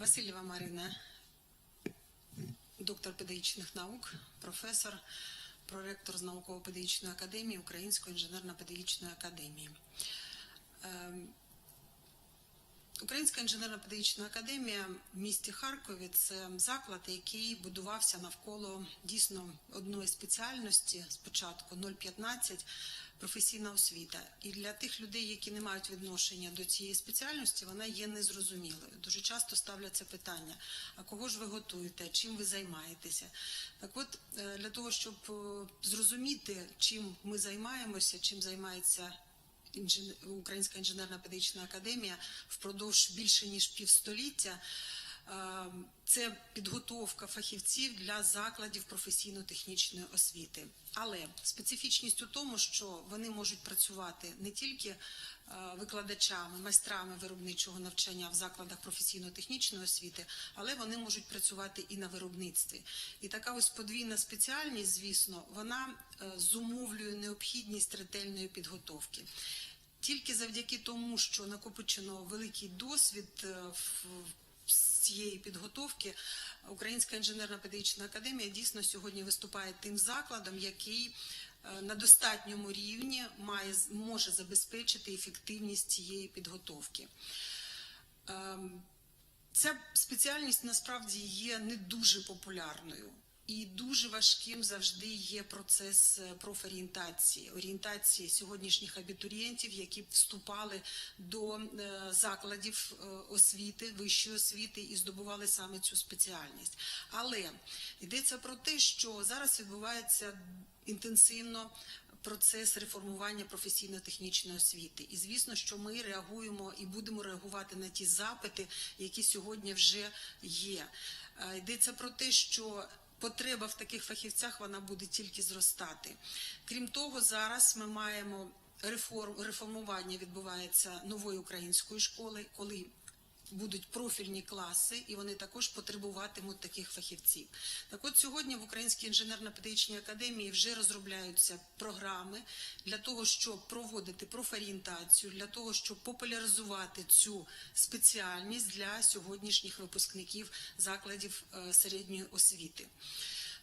Васильєва Марина, доктор педагогічних наук, професор, проректор з науково-педагогічної академії Української інженерно-педагогічної академії. Українська інженерно-педагогічна академія в місті Харкові це заклад, який будувався навколо дійсно одної спеціальності спочатку 015 професійна освіта. І для тих людей, які не мають відношення до цієї спеціальності, вона є незрозумілою. Дуже часто ставляться питання: а кого ж ви готуєте, чим ви займаєтеся? Так от, е, для того, щоб е, зрозуміти, чим ми займаємося, чим займається інжен- Українська інженерна педагогічна академія впродовж більше ніж півстоліття. Е, Це підготовка фахівців для закладів професійно-технічної освіти. Але специфічність у тому, що вони можуть працювати не тільки е, викладачами, майстрами виробничого навчання в закладах професійно-технічної освіти, але вони можуть працювати і на виробництві. І така ось подвійна спеціальність, звісно, вона е, зумовлює необхідність ретельної підготовки. Тільки завдяки тому, що накопичено великий досвід е, з цієї підготовки, Українська інженерна педагогічна академія дійсно сьогодні виступає тим закладом, який е, на достатньому рівні має може забезпечити ефективність цієї підготовки. Ем, Ця спеціальність насправді є не дуже популярною. І дуже важким завжди є процес е, профорієнтації, орієнтації сьогоднішніх абітурієнтів, які вступали до е, закладів е, освіти, вищої освіти і здобували саме цю спеціальність. Але йдеться про те, що зараз відбувається інтенсивно процес реформування професійно-технічної освіти. І звісно, що ми реагуємо і будемо реагувати на ті запити, які сьогодні вже є. Йдеться про те, що потреба в таких фахівцях вона буде тільки зростати. Крім того, зараз ми маємо реформ, реформування відбувається нової української школи, коли будуть профільні класи, і вони також потребуватимуть таких фахівців. Так от сьогодні в Українській інженерно-педагогічній академії вже розробляються програми для того, щоб проводити профорієнтацію, для того, щоб популяризувати цю спеціальність для сьогоднішніх випускників закладів е, середньої освіти.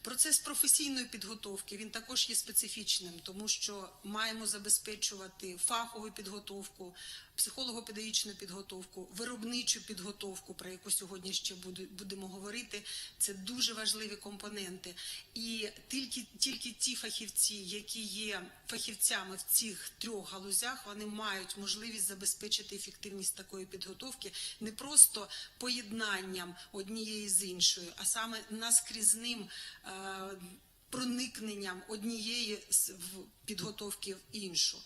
Процес професійної підготовки він також є специфічним, тому що маємо забезпечувати фахову підготовку, психолого-педагогічну підготовку, виробничу підготовку, про яку сьогодні ще будемо говорити. Це дуже важливі компоненти. І тільки, тільки ті фахівці, які є фахівцями в цих трьох галузях, вони мають можливість забезпечити ефективність такої підготовки не просто поєднанням однієї з іншою, а саме наскрізним. е, Проникненням однієї з підготовки в іншу.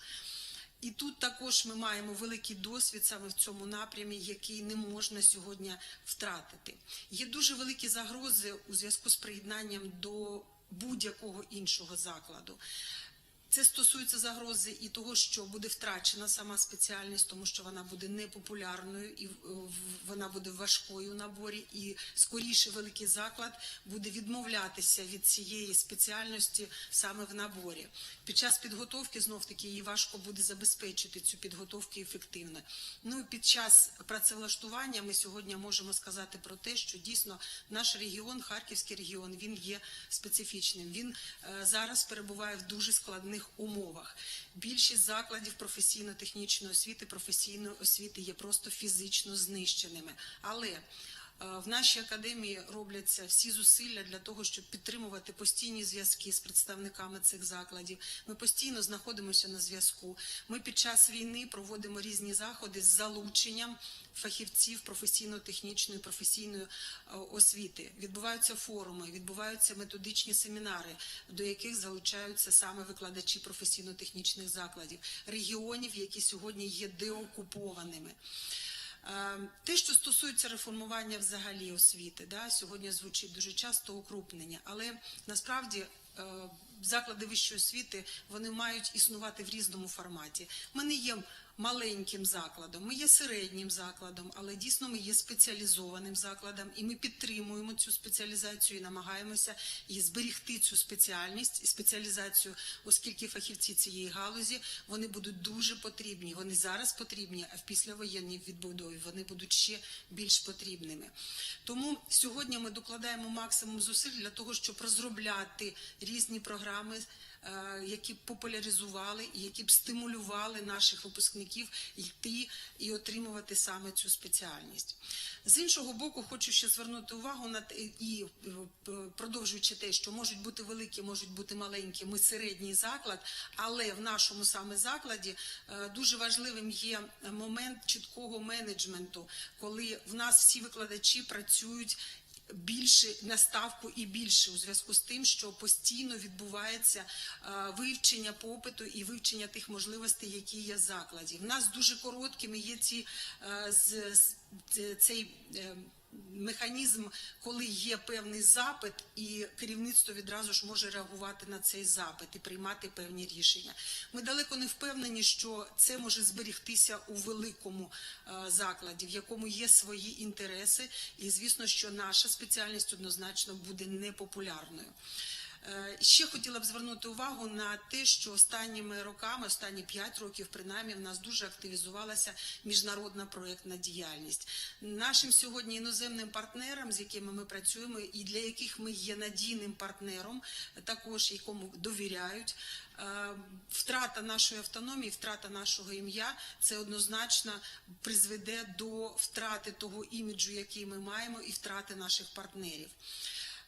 І тут також ми маємо великий досвід саме в цьому напрямі, який не можна сьогодні втратити. Є дуже великі загрози у зв'язку з приєднанням до будь-якого іншого закладу. Це стосується загрози і того, що буде втрачена сама спеціальність, тому що вона буде непопулярною і е, вона буде важкою у наборі, і скоріше великий заклад буде відмовлятися від цієї спеціальності саме в наборі. Під час підготовки знов таки їй важко буде забезпечити цю підготовку ефективно. Ну і під час працевлаштування ми сьогодні можемо сказати про те, що дійсно наш регіон, Харківський регіон, він є специфічним. Він е, зараз перебуває в дуже складних умовах. Більшість закладів професійно-технічної освіти, професійної освіти є просто фізично знищеними. Але в нашій академії робляться всі зусилля для того, щоб підтримувати постійні зв'язки з представниками цих закладів. Ми постійно знаходимося на зв'язку. Ми під час війни проводимо різні заходи з залученням фахівців професійно-технічної професійної е, освіти. Відбуваються форуми, відбуваються методичні семінари, до яких залучаються саме викладачі професійно-технічних закладів, регіонів, які сьогодні є деокупованими. Е, Те, що стосується реформування взагалі освіти, да, сьогодні звучить дуже часто укрупнення, але насправді е, заклади вищої освіти вони мають існувати в різному форматі. Ми не є маленьким закладом, ми є середнім закладом, але дійсно ми є спеціалізованим закладом, і ми підтримуємо цю спеціалізацію і намагаємося і зберігти цю спеціальність і спеціалізацію, оскільки фахівці цієї галузі вони будуть дуже потрібні. Вони зараз потрібні, а в післявоєнній відбудові вони будуть ще більш потрібними. Тому сьогодні ми докладаємо максимум зусиль для того, щоб розробляти різні програми які б популяризували і які б стимулювали наших випускників йти і отримувати саме цю спеціальність. З іншого боку, хочу ще звернути увагу на те, і е, продовжуючи те, що можуть бути великі, можуть бути маленькі, ми середній заклад, але в нашому саме закладі е, дуже важливим є момент чіткого менеджменту, коли в нас всі викладачі працюють більше на ставку і більше у зв'язку з тим, що постійно відбувається е, вивчення попиту і вивчення тих можливостей, які є в закладі. В нас дуже короткими є ці е, цей. Механізм, коли є певний запит, і керівництво відразу ж може реагувати на цей запит і приймати певні рішення. Ми далеко не впевнені, що це може зберігтися у великому е, закладі, в якому є свої інтереси, і звісно, що наша спеціальність однозначно буде непопулярною. Е, Ще хотіла б звернути увагу на те, що останніми роками, останні 5 років, принаймні, в нас дуже активізувалася міжнародна проєктна діяльність. Нашим сьогодні іноземним партнерам, з якими ми працюємо, і для яких ми є надійним партнером, також якому довіряють. е, Втрата нашої автономії, втрата нашого ім'я це однозначно призведе до втрати того іміджу, який ми маємо, і втрати наших партнерів.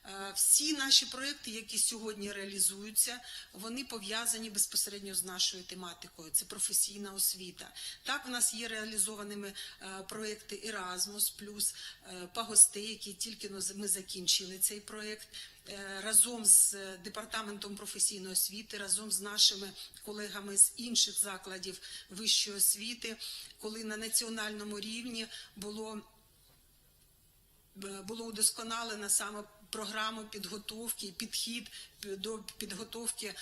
Е, Всі наші проекти, які сьогодні реалізуються, вони пов'язані безпосередньо з нашою тематикою. Це професійна освіта. Так, в нас є реалізованими е, проекти Erasmus+, е, Пагости, які тільки ми закінчили цей проект. Разом з департаментом професійної освіти, разом з нашими колегами з інших закладів вищої освіти, коли на національному рівні було було удосконалено саме програму підготовки підхід до підготовки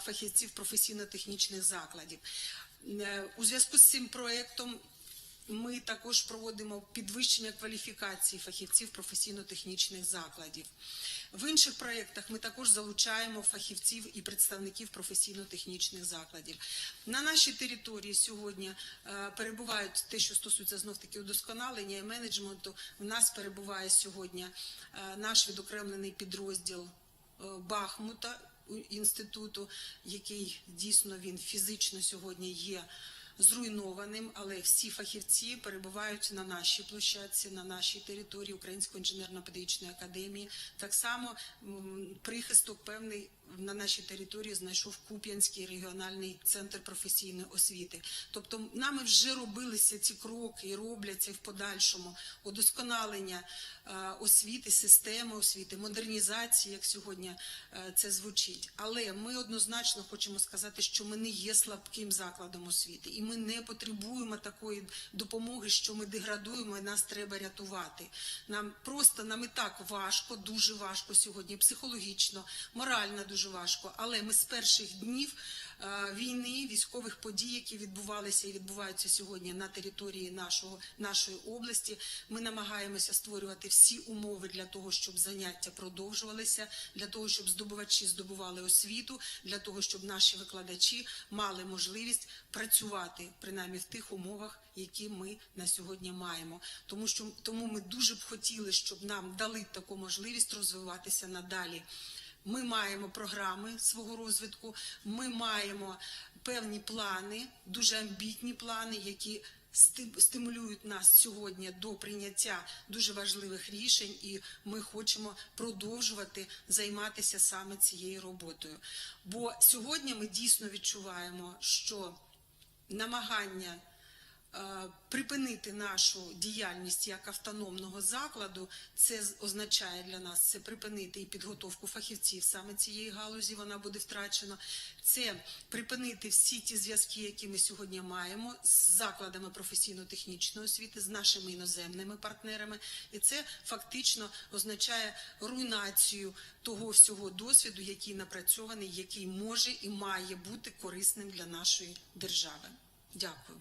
фахівців професійно-технічних закладів. Е, У зв'язку з цим проєктом ми також проводимо підвищення кваліфікації фахівців професійно-технічних закладів. В інших проєктах ми також залучаємо фахівців і представників професійно-технічних закладів. На нашій території сьогодні е, перебувають те, що стосується знов таки удосконалення і менеджменту. В нас перебуває сьогодні е, наш відокремлений підрозділ е, Бахмута інституту, який дійсно він фізично сьогодні є зруйнованим, але всі фахівці перебувають на нашій площадці, на нашій території Української інженерно-педагогічної академії. Так само прихисток певний на нашій території знайшов Куп'янський регіональний центр професійної освіти. Тобто нами вже робилися ці кроки і робляться в подальшому удосконалення е, освіти, системи освіти, модернізації, як сьогодні е, це звучить. Але ми однозначно хочемо сказати, що ми не є слабким закладом освіти, і ми не потребуємо такої допомоги, що ми деградуємо, і нас треба рятувати. Нам просто нам і так важко, дуже важко сьогодні, психологічно, морально дуже важко. Але ми з перших днів е, війни, військових подій, які відбувалися і відбуваються сьогодні на території нашого нашої області, ми намагаємося створювати всі умови для того, щоб заняття продовжувалися, для того, щоб здобувачі здобували освіту, для того, щоб наші викладачі мали можливість працювати принаймні в тих умовах, які ми на сьогодні маємо. Тому що тому ми дуже б хотіли, щоб нам дали таку можливість розвиватися надалі. Ми маємо програми свого розвитку, ми маємо певні плани, дуже амбітні плани, які сти- стимулюють нас сьогодні до прийняття дуже важливих рішень, і ми хочемо продовжувати займатися саме цією роботою. Бо сьогодні ми дійсно відчуваємо, що намагання припинити нашу діяльність як автономного закладу, це означає для нас це припинити і підготовку фахівців саме цієї галузі. Вона буде втрачена. Це припинити всі ті зв'язки, які ми сьогодні маємо з закладами професійно-технічної освіти, з нашими іноземними партнерами, і це фактично означає руйнацію того всього досвіду, який напрацьований, який може і має бути корисним для нашої держави. Дякую.